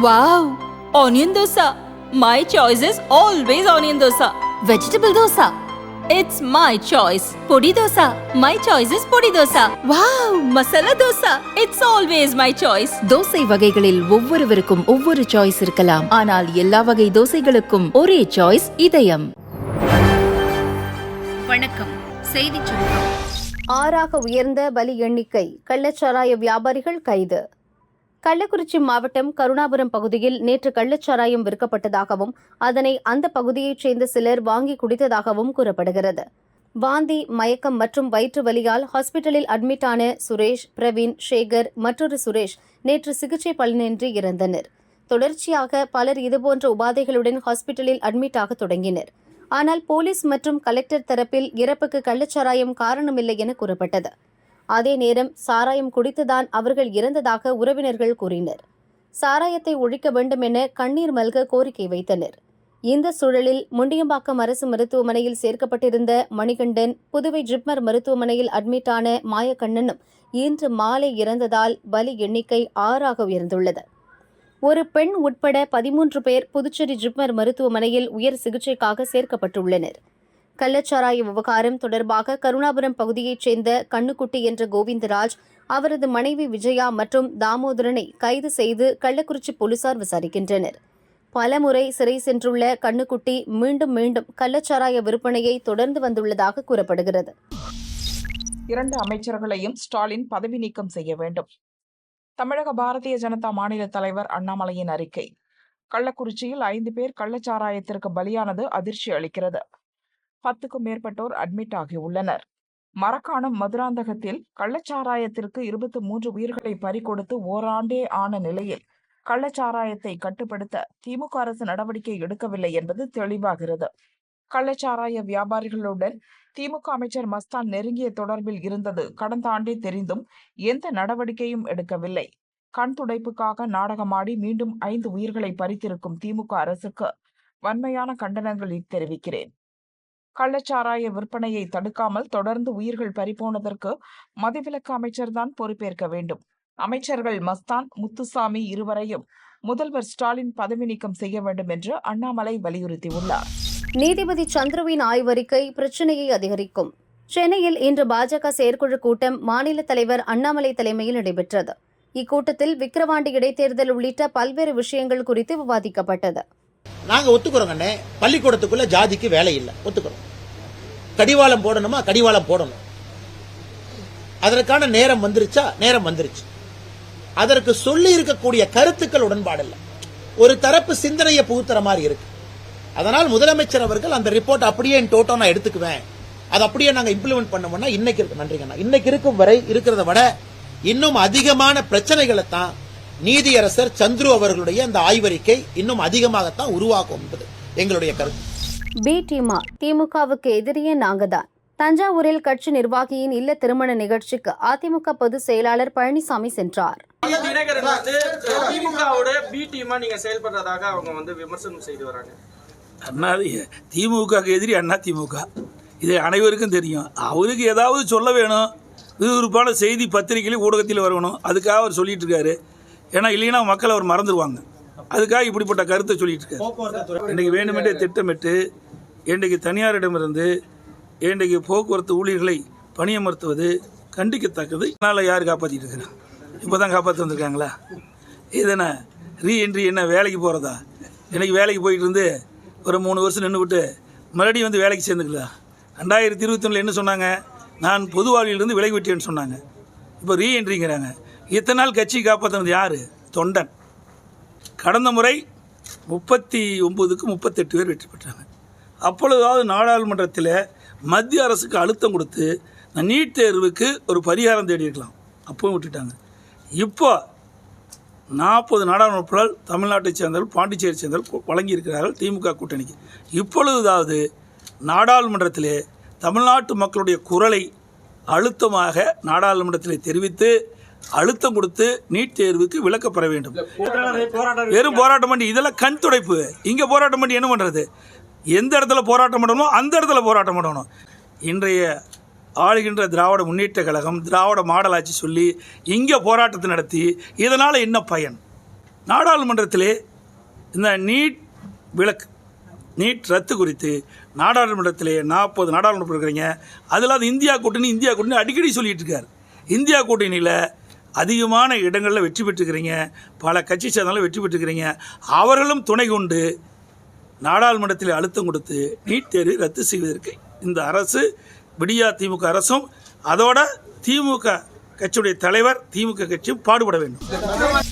Wow onion dosa my choice is always onion dosa vegetable dosa it's my choice podi dosa my choice is podi dosa wow masala dosa it's always my choice dosa வகைகளில் ஒவ்வொருவருக்கும் ஒவ்வொரு choice இருக்கலாம். ஆனால் எல்லா வகை தோசைகளுக்கும் ஒரே choice இதயம். வணக்கம். செய்தி ஆறாக உயர்ந்த பலி எண்ணிக்கை கள்ளச்சாராய வியாபாரிகள் கைது. கள்ளக்குறிச்சி மாவட்டம் கருணாபுரம் பகுதியில் நேற்று கள்ளச்சாராயம் விற்கப்பட்டதாகவும் அதனை அந்த பகுதியைச் சேர்ந்த சிலர் வாங்கி குடித்ததாகவும் கூறப்படுகிறது. வாந்தி மயக்கம் மற்றும் வயிற்று வலியால் ஹாஸ்பிட்டலில் அட்மிட் ஆன சுரேஷ் பிரவீன் சேகர் மற்றொரு சுரேஷ் நேற்று சிகிச்சை பலனின்றி இறந்தனர். தொடர்ச்சியாக பலர் இதுபோன்ற உபாதைகளுடன் ஹாஸ்பிட்டலில் அட்மிட் ஆக தொடங்கினர். ஆனால் போலீஸ் மற்றும் கலெக்டர் தரப்பில் இறப்புக்கு கள்ளச்சாராயம் காரணமில்லை என கூறப்பட்டது. அதே நேரம் சாராயம் குடித்துதான் அவர்கள் இறந்ததாக உறவினர்கள் கூறினர். சாராயத்தை ஒழிக்க வேண்டும் என கண்ணீர் மல்க கோரிக்கை வைத்தனர். இந்த சூழலில் முண்டியம்பாக்கம் அரசு மருத்துவமனையில் சேர்க்கப்பட்டிருந்த மணிகண்டன் புதுவை ஜிப்மர் மருத்துவமனையில் அட்மிட்டான மாயக்கண்ணனும் இன்று மாலை இறந்ததால் பலி எண்ணிக்கை ஆறாக உயர்ந்துள்ளது. ஒரு பெண் உட்பட பதிமூன்று பேர் புதுச்சேரி ஜிப்மர் மருத்துவமனையில் உயர் சிகிச்சைக்காக சேர்க்கப்பட்டுள்ளனர். கள்ளச்சாராய விவகாரம் தொடர்பாக கருணாபுரம் பகுதியைச் சேர்ந்த கண்ணுக்குட்டி என்ற கோவிந்தராஜ் அவரது மனைவி விஜயா மற்றும் தாமோதரனை கைது செய்து கள்ளக்குறிச்சி போலீசார் விசாரிக்கின்றனர். பலமுறை சிறை சென்றுள்ள கண்ணுக்குட்டி மீண்டும் மீண்டும் கள்ளச்சாராய விற்பனையை தொடர்ந்து வந்துள்ளதாக கூறப்படுகிறது. இரண்டு அமைச்சர்களையும் ஸ்டாலின் பதவி நீக்கம் செய்ய வேண்டும். தமிழக பாரதிய ஜனதா மாநில தலைவர் அண்ணாமலையின் அறிக்கை. கள்ளக்குறிச்சியில் ஐந்து பேர் கள்ளச்சாராயத்திற்கு பலியானது அதிர்ச்சி அளிக்கிறது. பத்துக்கும் மேற்பட்டோர் அட்மிட் ஆகியுள்ளனர் மரக்காணம் மதுராந்தகத்தில் கள்ளச்சாராயத்திற்கு இருபத்தி மூன்று உயிர்களை பறிகொடுத்து ஓராண்டே ஆன நிலையில் கள்ளச்சாராயத்தை கட்டுப்படுத்த திமுக அரசு நடவடிக்கை எடுக்கவில்லை என்பது தெளிவாகிறது. கள்ளச்சாராய வியாபாரிகளுடன் திமுக அமைச்சர் மஸ்தான் நெருங்கிய தொடர்பில் இருந்தது கடந்த ஆண்டே தெரிந்தும் எந்த நடவடிக்கையும் எடுக்கவில்லை. கண் துடைப்புக்காக நாடகமாடி மீண்டும் ஐந்து உயிர்களை பறித்திருக்கும் திமுக அரசுக்கு வன்மையான கண்டனங்களை தெரிவிக்கிறேன். கள்ளச்சாராய விற்பனையை தடுக்காமல் தொடர்ந்து உயிர்கள் பறிபோனதற்கு மதுவிலக்கு அமைச்சர்தான் பொறுப்பேற்க வேண்டும். அமைச்சர்கள் மஸ்தான் முத்துசாமி இருவரையும் முதல்வர் ஸ்டாலின் பதவி நீக்கம் செய்ய வேண்டும் என்று அண்ணாமலை வலியுறுத்தியுள்ளார். நீதிபதி சந்துருவின் ஆய்வறிக்கை பிரச்சினையை அதிகரிக்கும். சென்னையில் இன்று பாஜக செயற்குழு கூட்டம் மாநில தலைவர் அண்ணாமலை தலைமையில் நடைபெற்றது. இக்கூட்டத்தில் விக்கிரவாண்டி இடைத்தேர்தல் உள்ளிட்ட பல்வேறு விஷயங்கள் குறித்து விவாதிக்கப்பட்டது. நாங்க ஒத்துக்கிறோங்கண்ணே பள்ளிக்கூடத்துக்குள்ள ஜாதிக்கு வேலை இல்லை. ஒத்துக்கிறோம். கடிவாளம் போடணுமா? கடிவாளம் போடணும். அதற்கான நேரம் வந்துருச்சா? நேரம் வந்துருச்சு. அதற்கு சொல்லி இருக்கக்கூடிய கருத்துக்கள் உடன்பாடு இல்லை. ஒரு தரப்பு சிந்தனையை புகுத்துற மாதிரி இருக்கு. அதனால் முதலமைச்சர் அவர்கள் அந்த ரிப்போர்ட் அப்படியே டோட்டோ நான் எடுத்துக்குவேன். அது அப்படியே நாங்க இம்ப்ளிமெண்ட் பண்ணோம்னா இன்னைக்கு இருக்கு. நன்றிங்கண்ணா இன்னைக்கு இருக்கும் வரை இருக்கிறத விட இன்னும் அதிகமான பிரச்சனைகளை தான் நீதியரசர் சந்துரு அவர்களுடைய அந்த ஆய்வறிக்கை இன்னும் அதிகமாகத்தான் உருவாக்கும் என்பது எங்களுடைய கருத்து. பி டீமா திமுகவுக்கு எதிரியே நாங்கதான். தஞ்சாவூரில் கட்சி நிர்வாகியின் இல்ல திருமண நிகழ்ச்சிக்கு அதிமுக பொதுச் செயலாளர் பழனிசாமி சென்றார். தினகரன் வந்து திமுகவோட பி டீமா நீங்க செயல்படுறதாக அவங்க வந்து விமர்சனம் செய்து வராங்க. அண்ணா திமுகக்கு எதிரி அண்ணா திமுக. இது அனைவருக்கும் தெரியும். அவருக்கு ஏதாவது சொல்ல வேணும். விறுவிறுப்பான செய்தி பத்திரிகையிலும் ஊடகத்தில் வரணும். அதுக்காக அவர் சொல்லிட்டு இருக்காரு. ஏன்னா இல்லைன்னா மக்கள் அவர் மறந்துடுவாங்க அதுக்காக இப்படிப்பட்ட கருத்தை சொல்லிட்டு இருக்காரு. இன்றைக்கு வேண்டுமென்றே திட்டமிட்டு இன்றைக்கு தனியாரிடமிருந்து இன்றைக்கு போக்குவரத்து ஊழியர்களை பணியமர்த்துவது கண்டிக்கத்தக்கது. அதனால் யார் காப்பாற்றிட்டு இருக்கிறா? இப்போ தான் காப்பாற்றி வந்திருக்காங்களா? இதென்ன? ரீஎன்ட்ரி என்ன? வேலைக்கு போகிறதா இன்னைக்கு வேலைக்கு போயிட்டு இருந்து ஒரு மூணு வருஷம் நின்று விட்டு மறுபடியும் வந்து வேலைக்கு சேர்ந்துக்கலா? ரெண்டாயிரத்தி இருபத்தொன்னில் என்ன சொன்னாங்க? நான் பொது வாழ்விலிருந்து விலகி விட்டேன்னு சொன்னாங்க. இப்போ ரீஎன்ட்ரிங்கிறாங்க இத்தனை நாள் கட்சி காப்பாற்றினது யார்? தொண்டன். கடந்த முறை முப்பத்தி ஒம்பதுக்கு முப்பத்தெட்டு பேர் வெற்றி பெற்றாங்க. அப்பொழுதாவது நாடாளுமன்றத்தில் மத்திய அரசுக்கு அழுத்தம் கொடுத்து இந்த நீட் தேர்வுக்கு ஒரு பரிகாரம் தேடி இருக்கலாம். அப்பவும் விட்டுட்டாங்க. இப்போ நாற்பது நாடாளுமன்றங்கள் தமிழ்நாட்டைச் சேர்ந்தவர்கள் பாண்டிச்சேரி சேர்ந்தவர்கள் வழங்கியிருக்கிறார்கள் திமுக கூட்டணிக்கு. இப்பொழுதாவது நாடாளுமன்றத்திலே தமிழ்நாட்டு மக்களுடைய குரலை அழுத்தமாக நாடாளுமன்றத்திலே தெரிவித்து அழுத்தம் கொடுத்து நீட் தேர்வுக்கு விலக்கப் பெற வேண்டும் வெறும் போராட்டம் பண்ணி இதெல்லாம் கண் துடைப்பு. இங்கே போராட்டம் பண்ணி என்ன பண்ணுறது எந்த இடத்துல போராட்டம் பண்ணணுமோ அந்த இடத்துல போராட்டம் பண்ணணும். இன்றைய ஆளுகின்ற திராவிட முன்னேற்ற கழகம் திராவிட மாடல் ஆட்சி சொல்லி இங்கே போராட்டத்தை நடத்தி இதனால் என்ன பயன்? நாடாளுமன்றத்திலே இந்த நீட் விளக்கு நீட் ரத்து குறித்து நாடாளுமன்றத்திலே நாற்பது நாடாளுமன்றம் இருக்கிறீங்க. அதில் அது இந்தியா கூட்டணி இந்தியா கூட்டணி அடிக்கடி சொல்லிட்டு இருக்கார். இந்தியா கூட்டணியில் அதிகமான இடங்களில் வெற்றி பெற்றுக்கிறீங்க. பல கட்சி சேர்ந்தாலும் வெற்றி பெற்றுக்கிறீங்க. அவர்களும் துணை கொண்டு நாடாளுமன்றத்தில் அழுத்தம் கொடுத்து நீட் தேர்வை ரத்து செய்வதற்கு இந்த அரசு விடியா திமுக அரசும் அதோட திமுக கட்சியுடைய தலைவர் திமுக கட்சியும் பாடுபட வேண்டும்.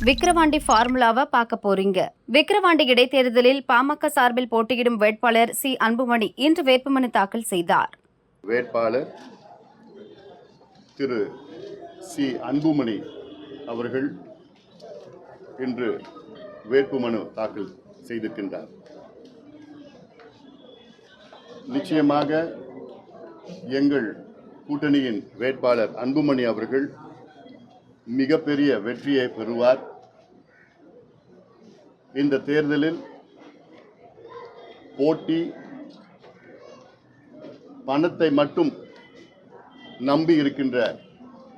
விக்கிரவாண்டி ஃபார்முலாவை பார்க்க போறீங்க. விக்கிரவாண்டி இடைத்தேர்தலில் பாமக சார்பில் போட்டியிடும் வேட்பாளர் சி. அன்புமணி இன்று வேட்புமனு தாக்கல் செய்தார். வேட்பாளர் திரு. சி. அன்புமணி அவர்கள் இன்று வேட்புமனு தாக்கல் செய்திருக்கின்றார். நிச்சயமாக எங்கள் கூட்டணியின் வேட்பாளர் அன்புமணி அவர்கள் மிகப்பெரிய வெற்றியை பெறுவார். இந்த தேர்தலில் போட்டி பணத்தை மட்டும் நம்பி இருக்கின்ற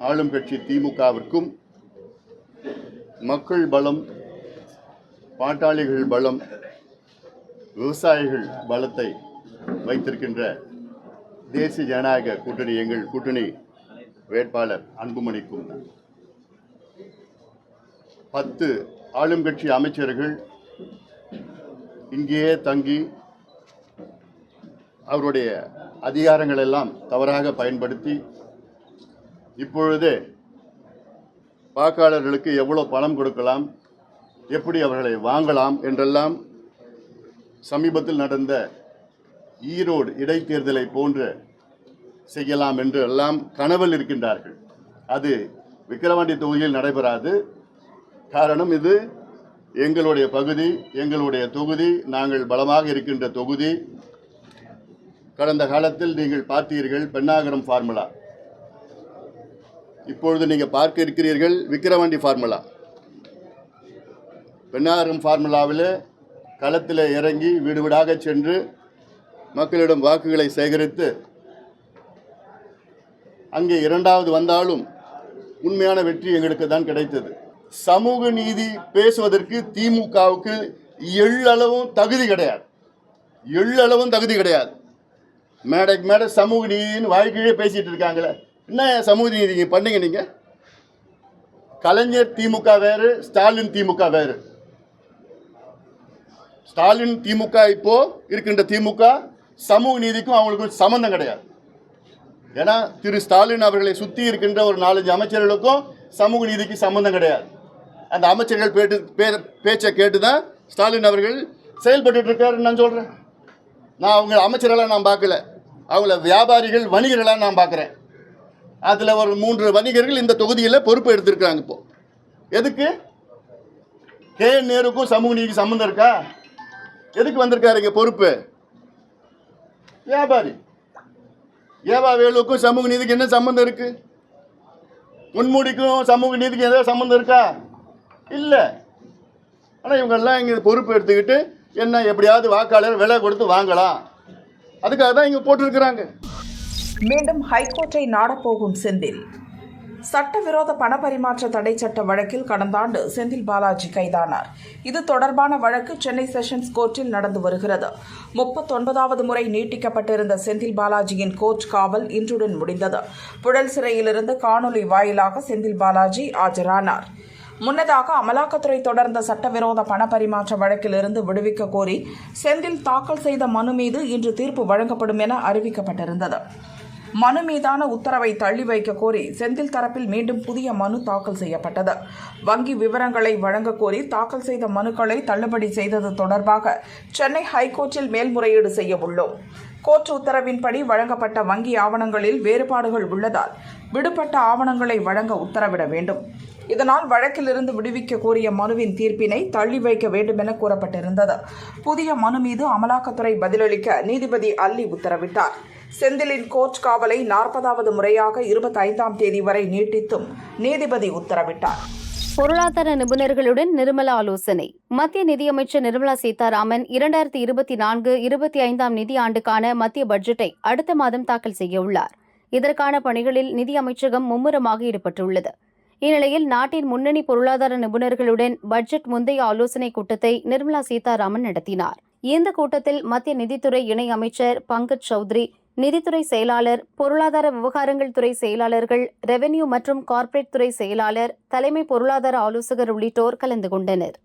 ஆளும் கட்சி திமுகவிற்கும் மக்கள் பலம் பாட்டாளிகள் பலம் விவசாயிகள் பலத்தை வைத்திருக்கின்ற தேசிய ஜனநாயக கூட்டணி எங்கள் கூட்டணி வேட்பாளர் அன்புமணிக்கும். பத்து ஆளும் கட்சி அமைச்சர்கள் இங்கேயே தங்கி அவருடைய அதிகாரங்களெல்லாம் தவறாக பயன்படுத்தி இப்பொழுதே வாக்காளர்களுக்கு எவ்வளோ பணம் கொடுக்கலாம் எப்படி அவர்களை வாங்கலாம் என்றெல்லாம் சமீபத்தில் நடந்த ஈரோடு இடைத்தேர்தலை போன்று செய்யலாம் என்று எல்லாம் கனவில் இருக்கின்றார்கள். அது விக்கிரவாண்டி தொகுதியில் நடைபெறாது. காரணம் இது எங்களுடைய பகுதி எங்களுடைய தொகுதி நாங்கள் பலமாக இருக்கின்ற தொகுதி. கடந்த காலத்தில் நீங்கள் பார்த்தீர்கள் பெண்ணாகரம் ஃபார்முலா. இப்பொழுது நீங்கள் பார்க்க இருக்கிறீர்கள் விக்கிரவாண்டி ஃபார்முலா பெண்ணாரம் ஃபார்முலாவில் களத்தில் இறங்கி வீடு வீடாக சென்று மக்களிடம் வாக்குகளை சேகரித்து அங்கே இரண்டாவது வந்தாலும் உண்மையான வெற்றி எங்களுக்கு தான் கிடைத்தது. சமூக நீதி பேசுவதற்கு திமுகவுக்கு எள்ளளவும் தகுதி கிடையாது. எள்ளளவும் தகுதி கிடையாது. மேடைக்கு மேடை சமூக நீதின்னு வாழ்க்கையே பேசிகிட்டு இருக்காங்களே. என்ன சமூக நீதி நீங்கள் பண்ணீங்க நீங்கள் கலைஞர் திமுக வேறு ஸ்டாலின் திமுக வேறு. ஸ்டாலின் திமுக இப்போ இருக்கின்ற திமுக சமூக நீதிக்கும் அவங்களுக்கும் சம்மந்தம் கிடையாது. ஏன்னா திரு ஸ்டாலின் அவர்களை சுற்றி இருக்கின்ற ஒரு நாலஞ்சு அமைச்சர்களுக்கும் சமூக நீதிக்கு சம்மந்தம் கிடையாது. அந்த அமைச்சர்கள் பேட்டு பே- பேச்சை கேட்டு தான் ஸ்டாலின் அவர்கள் செயல்பட்டு இருக்காருன்னு நான் சொல்கிறேன் நான் அவங்க அமைச்சர்களாக நான் பார்க்கல. அவங்கள வியாபாரிகள் வணிகர்களாக நான் பார்க்குறேன். அதில் ஒரு மூன்று வணிகர்கள் இந்த தொகுதியில் பொறுப்பு எடுத்திருக்கிறாங்க இப்போ. எதுக்கு? கே நேருக்கும் சமூக நீதி சம்மந்தம் இருக்கா? எதுக்கு வந்திருக்காரு இங்கே பொறுப்பு? வியாபாரி. ஏவா வேலுக்கும் சமூக நீதிக்கு என்ன சம்மந்தம் இருக்கு? முன்மூடிக்கும் சமூக நீதிக்கு ஏதாவது சம்மந்தம் இருக்கா? இல்லை. ஆனால் இவங்கெல்லாம் இங்கே பொறுப்பு எடுத்துக்கிட்டு என்ன எப்படியாவது வாக்காளர் விலை கொடுத்து வாங்கலாம். அதுக்காக தான் இங்கே போட்டிருக்கிறாங்க. மீண்டும் ஹைகோர்ட்டை நாடப்போகும் செந்தில். சட்டவிரோத பண பரிமாற்ற தடை சட்ட வழக்கில் கடந்த ஆண்டு செந்தில் பாலாஜி கைதானார். இது தொடர்பான வழக்கு சென்னை செஷன்ஸ் கோர்ட்டில் நடந்து வருகிறது. முப்பத்தொன்பதாவது முறை நீட்டிக்கப்பட்டிருந்த செந்தில் பாலாஜியின் கோர்ட் காவல் இன்றுடன் முடிந்தது. புழல் சிறையிலிருந்து காணொலி வாயிலாக செந்தில் பாலாஜி ஆஜரானார். முன்னதாக அமலாக்கத்துறை தொடர்ந்த சட்டவிரோத பணப்பரிமாற்ற வழக்கிலிருந்து விடுவிக்க கோரி செந்தில் தாக்கல் செய்த மனு மீது இன்று தீர்ப்பு வழங்கப்படும் என அறிவிக்கப்பட்டிருந்தது. மனு மீதான உத்தரவை தள்ளி வைக்க கோரி செந்தில் தரப்பில் மீண்டும் புதிய மனு தாக்கல் செய்யப்பட்டது. வங்கி விவரங்களை வழங்க கோரி தாக்கல் செய்த மனுக்களை தள்ளுபடி செய்தது தொடர்பாக சென்னை ஹைகோர்ட்டில் மேல்முறையீடு செய்ய உள்ளோம். கோர்ட் உத்தரவின்படி வழங்கப்பட்ட வங்கி ஆவணங்களில் வேறுபாடுகள் உள்ளதால் விடுபட்ட ஆவணங்களை வழங்க உத்தரவிட வேண்டும். இதனால் வழக்கிலிருந்து விடுவிக்க கோரிய மனுவின் தீர்ப்பினை தள்ளி வைக்க வேண்டும் என கூறப்பட்டிருந்தது. புதிய மனு மீது அமலாக்கத்துறை பதிலளிக்க நீதிபதி அல்லி உத்தரவிட்டார். செந்திலின் கோர்ட் காவலை நாற்பதாவது முறையாக இருபத்தைந்தாம் தேதி வரை நீட்டித்தும் நீதிபதி உத்தரவிட்டார். பொருளாதார நிபுணர்களுடன் நிர்மலா ஆலோசனை. மத்திய நிதியமைச்சர் நிர்மலா சீதாராமன் இரண்டாயிரத்தி இருபத்தி நான்கு இருபத்தி ஐந்தாம் நிதி ஆண்டுக்கான மத்திய பட்ஜெட்டை அடுத்த மாதம் தாக்கல் செய்ய உள்ளார் இதற்கான பணிகளில் நிதி அமைச்சகம் மும்முரமாக ஈடுபட்டுள்ளது. இந்நிலையில் நாட்டின் முன்னணி பொருளாதார நிபுணர்களுடன் பட்ஜெட் முந்தைய ஆலோசனைக் கூட்டத்தை நிர்மலா சீதாராமன் நடத்தினார். இந்த கூட்டத்தில் மத்திய நிதித்துறை இணை அமைச்சர் பங்கஜ் சௌத்ரி நிதித்துறை செயலாளர் பொருளாதார விவகாரங்கள் துறை செயலாளர்கள் ரெவென்யூ மற்றும் கார்ப்பரேட் துறை செயலாளர் தலைமை பொருளாதார ஆலோசகர் உள்ளிட்டோர் கலந்து கொண்டனர்.